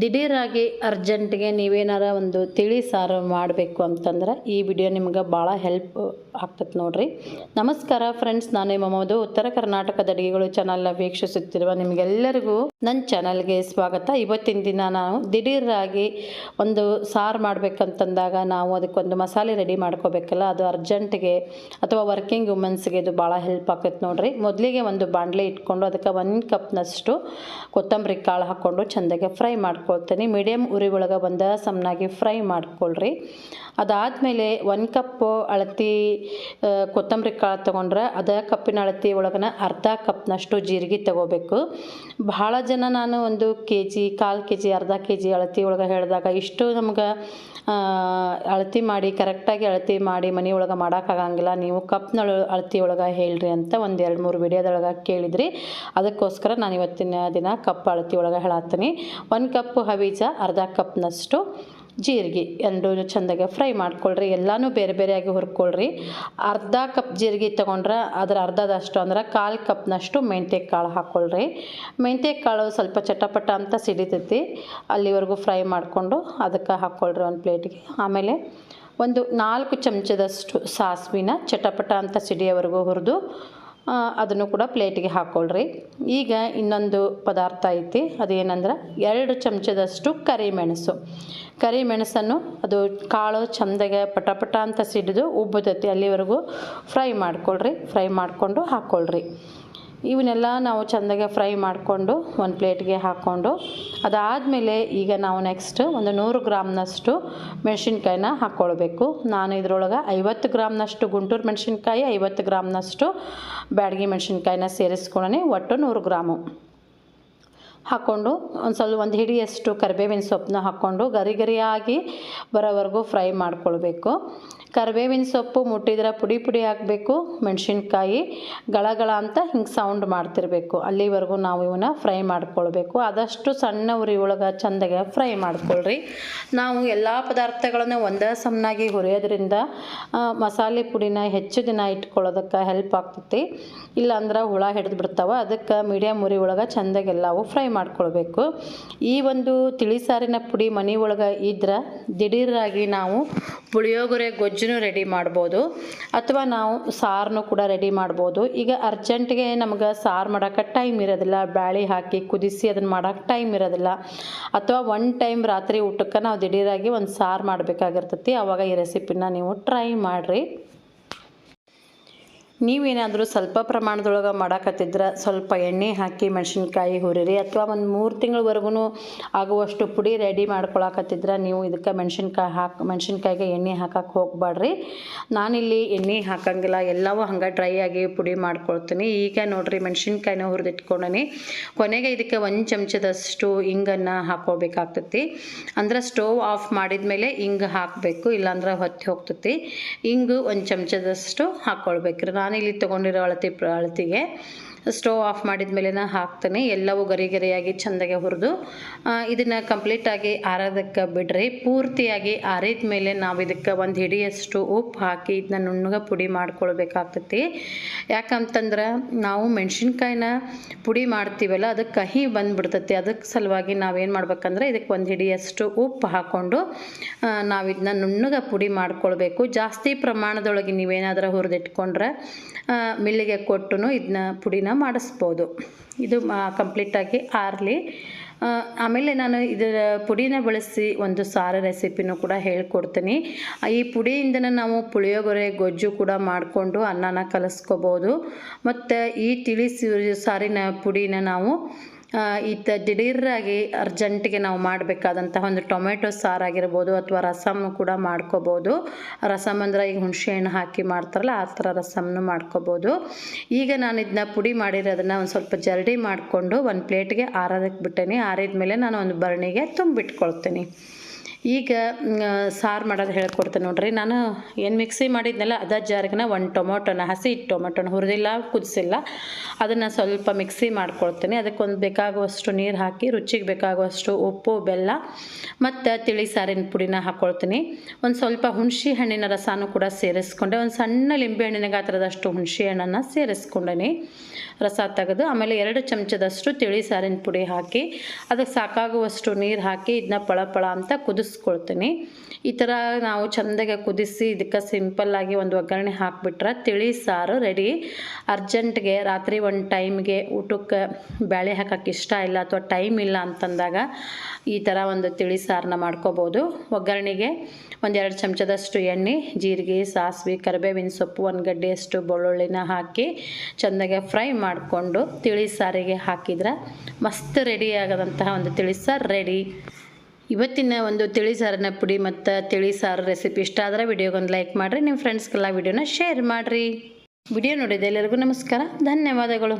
ದಿಢೀರಾಗಿ ಅರ್ಜೆಂಟ್ಗೆ ನೀವೇನಾರ ಒಂದು ತಿಳಿ ಸಾರು ಮಾಡಬೇಕು ಅಂತಂದ್ರೆ ಈ ವಿಡಿಯೋ ನಿಮ್ಗೆ ಭಾಳ ಹೆಲ್ಪ್ ಆಗ್ತದೆ ನೋಡ್ರಿ. ನಮಸ್ಕಾರ ಫ್ರೆಂಡ್ಸ್, ನಾನು ಮಮದು. ಉತ್ತರ ಕರ್ನಾಟಕದ ಅಡುಗೆಗಳು ಚಾನಲ್ನ ವೀಕ್ಷಿಸುತ್ತಿರುವ ನಿಮಗೆಲ್ಲರಿಗೂ ನನ್ನ ಚಾನಲ್ಗೆ ಸ್ವಾಗತ. ಇವತ್ತಿನ ದಿನ ನಾವು ದಿಢೀರಾಗಿ ಒಂದು ಸಾರು ಮಾಡಬೇಕಂತಂದಾಗ ನಾವು ಅದಕ್ಕೊಂದು ಮಸಾಲೆ ರೆಡಿ ಮಾಡ್ಕೋಬೇಕಲ್ಲ, ಅದು ಅರ್ಜೆಂಟ್ಗೆ ಅಥವಾ ವರ್ಕಿಂಗ್ ವುಮೆನ್ಸ್ಗೆ ಇದು ಭಾಳ ಹೆಲ್ಪ್ ಆಗ್ತೈತೆ ನೋಡ್ರಿ. ಮೊದಲಿಗೆ ಒಂದು ಬಾಣಲೆ ಇಟ್ಕೊಂಡು ಅದಕ್ಕೆ ಒಂದು ಕಪ್ನಷ್ಟು ಕೊತ್ತಂಬರಿ ಕಾಳು ಹಾಕ್ಕೊಂಡು ಚೆಂದಾಗೆ ಫ್ರೈ ಮಾಡ್ಕೊಳ್ತೀನಿ. ಮೀಡಿಯಮ್ ಉರಿ ಒಳಗೆ ಬಂದ ಸಮನಾಗಿ ಫ್ರೈ ಮಾಡ್ಕೊಳ್ರಿ. ಅದಾದಮೇಲೆ ಒಂದು ಕಪ್ಪು ಅಳತಿ ಕೊತ್ತಂಬರಿ ಕಾಳು ತೊಗೊಂಡ್ರೆ ಅದ ಕಪ್ಪಿನ ಅಳತಿ ಒಳಗನ ಅರ್ಧ ಕಪ್ನಷ್ಟು ಜೀರಿಗೆ ತಗೋಬೇಕು. ಭಾಳ ಜನ ನಾನು ಒಂದು ಕೆ ಜಿ ಕಾಲು ಕೆ ಜಿ ಅರ್ಧ ಕೆ ಜಿ ಅಳತಿ ಒಳಗೆ ಹೇಳಿದಾಗ ಇಷ್ಟು ನಮ್ಗೆ ಅಳತಿ ಮಾಡಿ, ಕರೆಕ್ಟಾಗಿ ಅಳತಿ ಮಾಡಿ ಮನೆ ಒಳಗೆ ಮಾಡೋಕ್ಕಾಗಂಗಿಲ್ಲ ನೀವು ಕಪ್ನ ಅಳತಿ ಒಳಗೆ ಹೇಳ್ರಿ ಅಂತ ಒಂದು ಎರಡು ಮೂರು ವಿಡಿಯೋದೊಳಗೆ ಕೇಳಿದ್ರಿ. ಅದಕ್ಕೋಸ್ಕರ ನಾನು ಇವತ್ತಿನ ದಿನ ಕಪ್ ಅಳತಿ ಒಳಗೆ ಹೇಳತ್ತೀನಿ. ಒಂದು ಕಪ್ ಹವೀಜ ಅರ್ಧ ಕಪ್ನಷ್ಟು ಜೀರಿಗೆ ಎರಡು ಚೆಂದಾಗೆ ಫ್ರೈ ಮಾಡ್ಕೊಳ್ರಿ, ಎಲ್ಲನೂ ಬೇರೆ ಬೇರೆಯಾಗಿ ಹುರ್ಕೊಳ್ರಿ. ಅರ್ಧ ಕಪ್ ಜೀರಿಗೆ ತೊಗೊಂಡ್ರೆ ಅದರ ಅರ್ಧದಷ್ಟು ಅಂದ್ರೆ ಕಾಲು ಕಪ್ನಷ್ಟು ಮೆಂತ್ಯ ಕಾಳು ಹಾಕ್ಕೊಳ್ರಿ ಮೆಂತ್ಯ ಕಾಳು ಸ್ವಲ್ಪ ಚಟಪಟ ಅಂತ ಸಿಡಿತೈತಿ, ಅಲ್ಲಿವರೆಗೂ ಫ್ರೈ ಮಾಡಿಕೊಂಡು ಅದಕ್ಕೆ ಹಾಕ್ಕೊಳ್ರಿ ಒಂದು ಪ್ಲೇಟಿಗೆ. ಆಮೇಲೆ ಒಂದು ನಾಲ್ಕು ಚಮಚದಷ್ಟು ಸಾಸಿವಿನ ಚಟಪಟ ಅಂತ ಸಿಡಿಯವರೆಗೂ ಹುರಿದು ಅದನ್ನು ಕೂಡ ಪ್ಲೇಟಿಗೆ ಹಾಕ್ಕೊಳ್ರಿ ಈಗ ಇನ್ನೊಂದು ಪದಾರ್ಥ ಐತಿ, ಅದೇನಂದ್ರೆ ಎರಡು ಚಮಚದಷ್ಟು ಕರಿಮೆಣಸು. ಕರಿಮೆಣಸನ್ನು ಅದು ಕಾಳು ಚಂದಗೆ ಪಟ ಪಟ ಅಂತ ಸಿಡಿದು ಉಬ್ಬತೈತಿ ಅಲ್ಲಿವರೆಗೂ ಫ್ರೈ ಮಾಡ್ಕೊಳ್ರಿ, ಫ್ರೈ ಮಾಡಿಕೊಂಡು ಹಾಕ್ಕೊಳ್ರಿ ಇವನ್ನೆಲ್ಲ ನಾವು ಚೆಂದಾಗೆ ಫ್ರೈ ಮಾಡಿಕೊಂಡು ಒಂದು ಪ್ಲೇಟ್ಗೆ ಹಾಕ್ಕೊಂಡು ಅದಾದಮೇಲೆ ಈಗ ನಾವು ನೆಕ್ಸ್ಟ್ ಒಂದು ನೂರು ಗ್ರಾಮ್ನಷ್ಟು ಮೆಣಸಿನ್ಕಾಯಿನ ಹಾಕ್ಕೊಳ್ಬೇಕು. ನಾನು ಇದರೊಳಗೆ ಐವತ್ತು ಗ್ರಾಮ್ನಷ್ಟು ಗುಂಟೂರು ಮೆಣಸಿನ್ಕಾಯಿ, ಐವತ್ತು ಗ್ರಾಮ್ನಷ್ಟು ಬ್ಯಾಡಗಿ ಮೆಣಸಿನ್ಕಾಯಿನ ಸೇರಿಸ್ಕೊಳ್ಳೋಣ ಒಟ್ಟು ನೂರು ಗ್ರಾಮು. ಹಾಕ್ಕೊಂಡು ಒಂದು ಸ್ವಲ್ಪ ಒಂದು ಹಿಡಿಯಷ್ಟು ಕರಿಬೇವಿನ ಸೊಪ್ಪನ್ನ ಹಾಕ್ಕೊಂಡು ಗರಿ ಗರಿಯಾಗಿ ಬರೋವರೆಗೂ ಫ್ರೈ ಮಾಡ್ಕೊಳ್ಬೇಕು. ಕರಿಬೇವಿನ ಸೊಪ್ಪು ಮುಟ್ಟಿದ್ರೆ ಪುಡಿ ಪುಡಿ ಹಾಕಬೇಕು ಮೆಣಸಿನ್ಕಾಯಿ ಗಳಗಳ ಅಂತ ಹಿಂಗೆ ಸೌಂಡ್ ಮಾಡ್ತಿರಬೇಕು. ಅಲ್ಲಿವರೆಗೂ ನಾವು ಇವನ್ನ ಫ್ರೈ ಮಾಡ್ಕೊಳ್ಬೇಕು. ಆದಷ್ಟು ಸಣ್ಣ ಉರಿ ಒಳಗೆ ಚಂದಗೆ ಫ್ರೈ ಮಾಡ್ಕೊಳ್ರಿ. ನಾವು ಎಲ್ಲ ಪದಾರ್ಥಗಳನ್ನು ಒಂದೇ ಸಮನಾಗಿ ಹುರಿಯೋದ್ರಿಂದ ಮಸಾಲೆ ಪುಡಿನ ಹೆಚ್ಚು ದಿನ ಇಟ್ಕೊಳ್ಳೋದಕ್ಕೆ ಹೆಲ್ಪ್ ಆಗ್ತೈತಿ. ಇಲ್ಲಾಂದ್ರೆ ಹುಳ ಹಿಡಿದು ಬಿಡ್ತಾವೆ. ಅದಕ್ಕೆ ಮೀಡಿಯಮ್ ಉರಿ ಒಳಗೆ ಚಂದಾಗಿ ಎಲ್ಲವೂ ಫ್ರೈ ಮಾಡ್ಕೊಳ್ಬೇಕು. ಈ ಒಂದು ತಿಳಿಸಾರಿನ ಪುಡಿ ಮನೆ ಒಳಗೆ ಇದ್ರೆ ದಿಢೀರಾಗಿ ನಾವು ಪುಳಿಯೋಗರೆ ಗೊಜ್ಜು ರೆಡಿ ಮಾಡ್ಬೋದು. ಅಥವಾ ನಾವು ಸಾರನ್ನು ಕೂಡ ರೆಡಿ ಮಾಡ್ಬೋದು. ಈಗ ಅರ್ಜೆಂಟ್ಗೆ ನಮ್ಗೆ ಸಾರು ಮಾಡೋಕೆ ಟೈಮ್ ಇರೋದಿಲ್ಲ. ಬ್ಯಾಳಿ ಹಾಕಿ ಕುದಿಸಿ ಅದನ್ನು ಮಾಡೋಕೆ ಟೈಮ್ ಇರೋದಿಲ್ಲ. ಅಥವಾ ಒನ್ ಟೈಮ್ ರಾತ್ರಿ ಊಟಕ್ಕೆ ನಾವು ದಿಢೀರಾಗಿ ಒಂದು ಸಾರು ಮಾಡಬೇಕಾಗಿರ್ತೈತಿ. ಆವಾಗ ಈ ರೆಸಿಪಿನ ನೀವು ಟ್ರೈ ಮಾಡಿರಿ. ನೀವೇನಾದರೂ ಸ್ವಲ್ಪ ಪ್ರಮಾಣದೊಳಗೆ ಮಾಡಾಕತ್ತಿದ್ರೆ ಸ್ವಲ್ಪ ಎಣ್ಣೆ ಹಾಕಿ ಮೆಣಸಿನ್ಕಾಯಿ ಹುರಿರಿ ಅಥವಾ ಒಂದು ಮೂರು ತಿಂಗಳವರೆಗೂ ಆಗುವಷ್ಟು ಪುಡಿ ರೆಡಿ ಮಾಡ್ಕೊಳಕತ್ತಿದ್ರೆ ನೀವು ಇದಕ್ಕೆ ಮೆಣಸಿನ್ಕಾಯಿ ಹಾಕಿ, ಮೆಣಸಿನ್ಕಾಯಿಗೆ ಎಣ್ಣೆ ಹಾಕಕ್ಕೆ ಹೋಗಬೇಡ್ರಿ ನಾನಿಲ್ಲಿ ಎಣ್ಣೆ ಹಾಕಂಗಿಲ್ಲ, ಎಲ್ಲವೂ ಹಂಗೆ ಡ್ರೈ ಆಗಿ ಪುಡಿ ಮಾಡ್ಕೊಳ್ತೀನಿ. ಈಗ ನೋಡಿರಿ ಮೆಣಸಿನ್ಕಾಯಿನ ಹುರಿದಿಟ್ಕೊಂಡನಿ. ಕೊನೆಗೆ ಇದಕ್ಕೆ ಒಂದು ಚಮಚದಷ್ಟು ಇಂಗನ್ನು ಹಾಕೋಬೇಕಾಗ್ತತಿ. ಅಂದ್ರೆ ಸ್ಟೋವ್ ಆಫ್ ಮಾಡಿದ ಮೇಲೆ ಹಿಂಗೆ ಹಾಕಬೇಕು, ಇಲ್ಲಾಂದ್ರೆ ಹೊತ್ತಿ ಹೋಗ್ತತಿ. ಹಿಂಗೆ ಒಂದು ಚಮಚದಷ್ಟು ಹಾಕ್ಕೊಳ್ಬೇಕ್ರಿ ನಾನಿಲ್ಲಿ ತಗೊಂಡಿರೋ ಅಳತಿ ಅಳತಿಗೆ ಸ್ಟೋವ್ ಆಫ್ ಮಾಡಿದ ಮೇಲೆ ಹಾಕ್ತೇನೆ. ಎಲ್ಲವೂ ಗರಿ ಗರಿಯಾಗಿ ಚೆಂದಾಗೆ ಹುರಿದು ಇದನ್ನು ಕಂಪ್ಲೀಟಾಗಿ ಆರೋದಕ್ಕೆ ಬಿಡ್ರಿ. ಪೂರ್ತಿಯಾಗಿ ಆರಿದ ಮೇಲೆ ನಾವು ಇದಕ್ಕೆ ಒಂದು ಹಿಡಿಯಷ್ಟು ಉಪ್ಪು ಹಾಕಿ ಇದನ್ನ ನುಣ್ಣಗೆ ಪುಡಿ ಮಾಡ್ಕೊಳ್ಬೇಕಾಗ್ತೈತಿ. ಯಾಕಂತಂದ್ರೆ ನಾವು ಮೆಣಸಿನ್ಕಾಯಿನ ಪುಡಿ ಮಾಡ್ತೀವಲ್ಲ ಅದಕ್ಕೆ ಕಹಿ ಬಂದುಬಿಡ್ತತಿ. ಅದಕ್ಕೆ ಸಲುವಾಗಿ ನಾವೇನು ಮಾಡ್ಬೇಕಂದ್ರೆ ಇದಕ್ಕೆ ಒಂದು ಹಿಡಿಯಷ್ಟು ಉಪ್ಪು ಹಾಕ್ಕೊಂಡು ನಾವು ಇದನ್ನ ನುಣ್ಣಗೆ ಪುಡಿ ಮಾಡ್ಕೊಳ್ಬೇಕು. ಜಾಸ್ತಿ ಪ್ರಮಾಣದೊಳಗೆ ನೀವೇನಾದರೂ ಹುರಿದಿಟ್ಕೊಂಡ್ರೆ ಮಿಲ್ಲಿಗೆ ಕೊಟ್ಟು ಇದನ್ನ ಪುಡಿನ ಮಾಡಿಸ್ಬೋದು. ಇದು ಕಂಪ್ಲೀಟಾಗಿ ಆರಲಿ. ಆಮೇಲೆ ನಾನು ಇದರ ಪುಡಿನ ಬಳಸಿ ಒಂದು ಸಾರು ರೆಸಿಪಿನೂ ಕೂಡ ಹೇಳ್ಕೊಡ್ತೀನಿ. ಈ ಪುಡಿಯಿಂದನೇ ನಾವು ಪುಳಿಯೋಗರೆ, ಗೊಜ್ಜು ಕೂಡ ಮಾಡಿಕೊಂಡು ಅನ್ನನ ಕಲಿಸ್ಕೋಬೋದು. ಮತ್ತು ಈ ತಿಳಿಸಿ ಸಾರಿನ ಪುಡಿನ ನಾವು ಈತ ದಿಢೀರಾಗಿ ಅರ್ಜೆಂಟಿಗೆ ನಾವು ಮಾಡಬೇಕಾದಂತಹ ಒಂದು ಟೊಮೆಟೊ ಸಾರು ಆಗಿರ್ಬೋದು ಅಥವಾ ರಸಮ್ ಕೂಡ ಮಾಡ್ಕೋಬೋದು. ರಸಮ್ ಅಂದ್ರೆ ಈಗ ಹುಣಸೆ ಹಣ್ಣು ಹಾಕಿ ಮಾಡ್ತಾರಲ್ಲ, ಆ ಥರ ರಸಮ್ನು ಮಾಡ್ಕೋಬೋದು. ಈಗ ನಾನು ಇದನ್ನ ಪುಡಿ ಮಾಡಿರೋದನ್ನ ಒಂದು ಸ್ವಲ್ಪ ಜರಡಿ ಮಾಡಿಕೊಂಡು ಒಂದು ಪ್ಲೇಟ್ಗೆ ಆರೋದಕ್ಕೆ ಬಿಟ್ಟೇನೆ. ಆರಿದ ಮೇಲೆ ನಾನು ಒಂದು ಬರಣಿಗೆ ತುಂಬಿಟ್ಕೊಳ್ತೀನಿ. ಈಗ ಸಾರು ಮಾಡೋದು ಹೇಳ್ಕೊಡ್ತೇನೆ ನೋಡ್ರಿ. ನಾನು ಏನು ಮಿಕ್ಸಿ ಮಾಡಿದ್ನಲ್ಲ, ಅದ ಜಾರ್ಗನ ಒಂದು ಟೊಮೊಟೊನ ಹಸಿ ಟೊಮೊಟೊನ ಹುರಿದಿಲ್ಲ, ಕುದಿಸಿಲ್ಲ. ಅದನ್ನು ಸ್ವಲ್ಪ ಮಿಕ್ಸಿ ಮಾಡ್ಕೊಳ್ತೀನಿ. ಅದಕ್ಕೊಂದು ಬೇಕಾಗುವಷ್ಟು ನೀರು ಹಾಕಿ, ರುಚಿಗೆ ಬೇಕಾಗುವಷ್ಟು ಉಪ್ಪು, ಬೆಲ್ಲ, ಮತ್ತು ತಿಳಿ ಸಾರಿನ ಪುಡಿನ ಹಾಕ್ಕೊಳ್ತೀನಿ ಒಂದು ಸ್ವಲ್ಪ ಹುಣಸೆ ಹಣ್ಣಿನ ರಸನೂ ಕೂಡ ಸೇರಿಸ್ಕೊಂಡೆ. ಒಂದು ಸಣ್ಣ ಲಿಂಬೆ ಹಣ್ಣಿನ ಗಾತ್ರದಷ್ಟು ಹುಣಸೆ ಹಣ್ಣನ್ನು ಸೇರಿಸ್ಕೊಂಡೇನಿ. ರಸ ತೆಗೆದು, ಆಮೇಲೆ ಎರಡು ಚಮಚದಷ್ಟು ತಿಳಿ ಸಾರಿನ ಪುಡಿ ಹಾಕಿ ಅದಕ್ಕೆ ಸಾಕಾಗುವಷ್ಟು ನೀರು ಹಾಕಿ ಇದನ್ನ ಪಳಪಳ ಪಳ ಅಂತ ಕುದಿಸ್ಕೊಳ್ತೀನಿ ಈ ಥರ ನಾವು ಚೆಂದಾಗಿ ಕುದಿಸಿ ಇದಕ್ಕೆ ಸಿಂಪಲ್ಲಾಗಿ ಒಂದು ಒಗ್ಗರಣೆ ಹಾಕಿಬಿಟ್ರೆ ತಿಳಿ, ಸಾರು ರೆಡಿ ಅರ್ಜೆಂಟ್ಗೆ ರಾತ್ರಿ ಒಂದು ಟೈಮ್ಗೆ ಊಟಕ್ಕೆ ಬ್ಯಾಳೆ ಹಾಕೋಕ್ಕೆ ಇಷ್ಟ ಇಲ್ಲ ಅಥವಾ ಟೈಮ್ ಇಲ್ಲ ಅಂತಂದಾಗ ಈ ಥರ ಒಂದು ತಿಳಿ ಸಾರನ್ನ ಮಾಡ್ಕೋಬೋದು. ಒಗ್ಗರಣೆಗೆ ಒಂದೆರಡು ಚಮಚದಷ್ಟು ಎಣ್ಣೆ, ಜೀರಿಗೆ, ಸಾಸಿವೆ, ಕರಿಬೇವಿನ ಸೊಪ್ಪು, ಒಂದು ಗಡ್ಡೆಯಷ್ಟು ಬೆಳ್ಳುಳ್ಳಿನ ಹಾಕಿ ಚೆಂದಾಗೆ ಫ್ರೈ ಮಾಡಿಕೊಂಡು ತಿಳಿ, ಸಾರಿಗೆ ಹಾಕಿದ್ರೆ ಮಸ್ತ್ ರೆಡಿ ಆಗದಂತಹ ಒಂದು ತಿಳಿ, ಸಾರು ರೆಡಿ ಇವತ್ತಿನ ಒಂದು ತಿಳಿ ಸಾರಿನ ಪುಡಿ ಮತ್ತು ತಿಳಿ ಸಾರು ರೆಸಿಪಿ ಇಷ್ಟ ಆದರೆ ವಿಡಿಯೋಗೊಂದು ಲೈಕ್ ಮಾಡಿರಿ ನಿಮ್ಮ ಫ್ರೆಂಡ್ಸ್ಗೆಲ್ಲ ವಿಡಿಯೋನ ಶೇರ್ ಮಾಡಿರಿ. ವಿಡಿಯೋ ನೋಡಿದ ಎಲ್ಲರಿಗೂ ನಮಸ್ಕಾರ, ಧನ್ಯವಾದಗಳು.